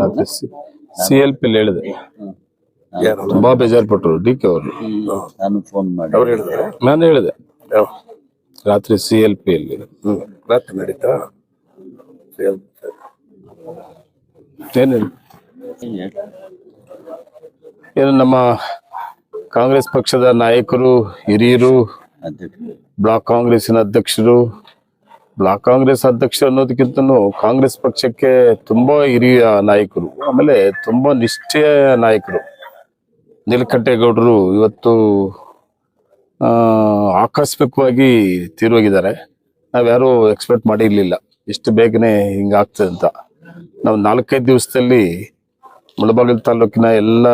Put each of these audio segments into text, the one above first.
ರಾತ್ರಿ C L P ಹೇಳಿದೆ. ಯಾರು? ತುಂಬಾ ಬೇಜಾರ್ಪಟ್ರು ಡಿ ಕೆ ಅವರು. ನಾನು ಫೋನ್ ಮಾಡಿ. ಅವ್ರು ಹೇಳಿದ್ರೆ? ನಾನು ಹೇಳಿದೆ. ರಾತ್ರಿ ಸಿ ಎಲ್ ಪಿ ಅಲ್ಲಿ ರಾತ್ರಿ ನಡೀತಾ. ಏನು ಏನು ನಮ್ಮ ಕಾಂಗ್ರೆಸ್ ಪಕ್ಷದ ನಾಯಕರು ಹಿರಿಯರು ಬ್ಲಾಕ್ ಕಾಂಗ್ರೆಸ್ಸಿನ ಅಧ್ಯಕ್ಷರು ಬ್ಲಾಕ್ ಕಾಂಗ್ರೆಸ್ ಅಧ್ಯಕ್ಷ ಅನ್ನೋದಕ್ಕಿಂತನೂ ಕಾಂಗ್ರೆಸ್ ಪಕ್ಷಕ್ಕೆ ತುಂಬಾ ಹಿರಿಯ ನಾಯಕರು, ಆಮೇಲೆ ತುಂಬಾ ನಿಷ್ಠೆಯ ನಾಯಕರು. ನೀಲಕಂಠೇಗೌಡರು ಇವತ್ತು ಆಕಸ್ಮಿಕವಾಗಿ ತೀರೋಗಿದ್ದಾರೆ ನಾವ್ಯಾರೂ ಎಕ್ಸ್ಪೆಕ್ಟ್ ಮಾಡಿರ್ಲಿಲ್ಲ. ಇಷ್ಟು ಬೇಗನೆ ಹಿಂಗಾಗ್ತದೆ ಅಂತ. ನಾವು ನಾಲ್ಕೈದು ದಿವಸದಲ್ಲಿ ಮುಳಬಾಗಿಲು ತಾಲೂಕಿನ ಎಲ್ಲ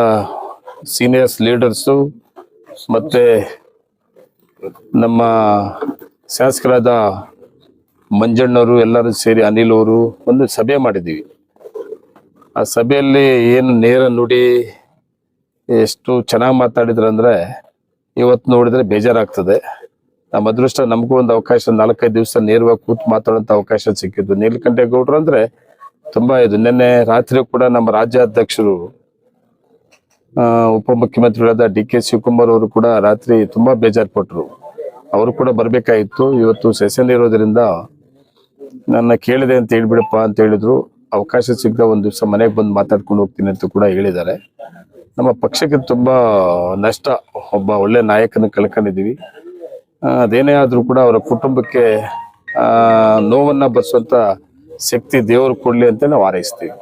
ಸೀನಿಯರ್ಸ್ ಲೀಡರ್ಸು ಮತ್ತೆ ನಮ್ಮ ಶಾಸಕರಾದ ಮಂಜಣ್ಣವರು, ಎಲ್ಲರೂ ಸೇರಿ ಅನಿಲ್ ಅವರು ಒಂದು ಸಭೆ ಮಾಡಿದ್ದೀವಿ ಆ ಸಭೆಯಲ್ಲಿ ಏನು ನೇರ ನುಡಿ, ಎಷ್ಟು ಚೆನ್ನಾಗಿ ಮಾತಾಡಿದ್ರು ಅಂದ್ರೆ ಇವತ್ತು ನೋಡಿದ್ರೆ ಬೇಜಾರಾಗ್ತದೆ. ನಮ್ಮ ಅದೃಷ್ಟ ನಮಗೂ ಒಂದು ಅವಕಾಶ, ನಾಲ್ಕೈದು ದಿವಸ ನೇರವಾಗಿ ಕೂತು ಮಾತಾಡೋಂಥ ಅವಕಾಶ ಸಿಕ್ಕಿದ್ದು. ನೀಲಕಂಠೇಗೌಡರು ಅಂದ್ರೆ ತುಂಬಾ ಇದು. ನಿನ್ನೆ ರಾತ್ರಿ ಕೂಡ ನಮ್ಮ ರಾಜ್ಯಾಧ್ಯಕ್ಷರು ಉಪಮುಖ್ಯಮಂತ್ರಿಗಳಾದ ಡಿ ಕೆ ಶಿವಕುಮಾರ್ ಅವರು ಕೂಡ ರಾತ್ರಿ ತುಂಬಾ ಬೇಜಾರ್ಪಟ್ರು. ಅವರು ಕೂಡ ಬರಬೇಕಾಗಿತ್ತು. ಇವತ್ತು ಸೆಷನ್ ಇರೋದ್ರಿಂದ ನನ್ನ ಕೇಳಿದೆ ಅಂತ ಹೇಳ್ಬಿಡಪ್ಪ ಅಂತ ಹೇಳಿದ್ರು. ಅವಕಾಶ ಸಿಗದ ಒಂದು ದಿವಸ ಮನೆಗೆ ಬಂದು ಮಾತಾಡ್ಕೊಂಡು ಹೋಗ್ತೀನಿ ಅಂತ ಕೂಡ ಹೇಳಿದ್ದಾರೆ. ನಮ್ಮ ಪಕ್ಷಕ್ಕೆ ತುಂಬಾ ನಷ್ಟ. ಒಬ್ಬ ಒಳ್ಳೆ ನಾಯಕನ ಕಳ್ಕೊಂಡಿದೀವಿ ಆ, ಅದೇನೇ ಆದರೂ ಕೂಡ ಅವರ ಕುಟುಂಬಕ್ಕೆ ನೋವನ್ನ ಬರ್ಸುವಂತ ಶಕ್ತಿ ದೇವರು ಕೊಡ್ಲಿ ಅಂತ ನಾವು ಹಾರೈಸ್ತೀವಿ.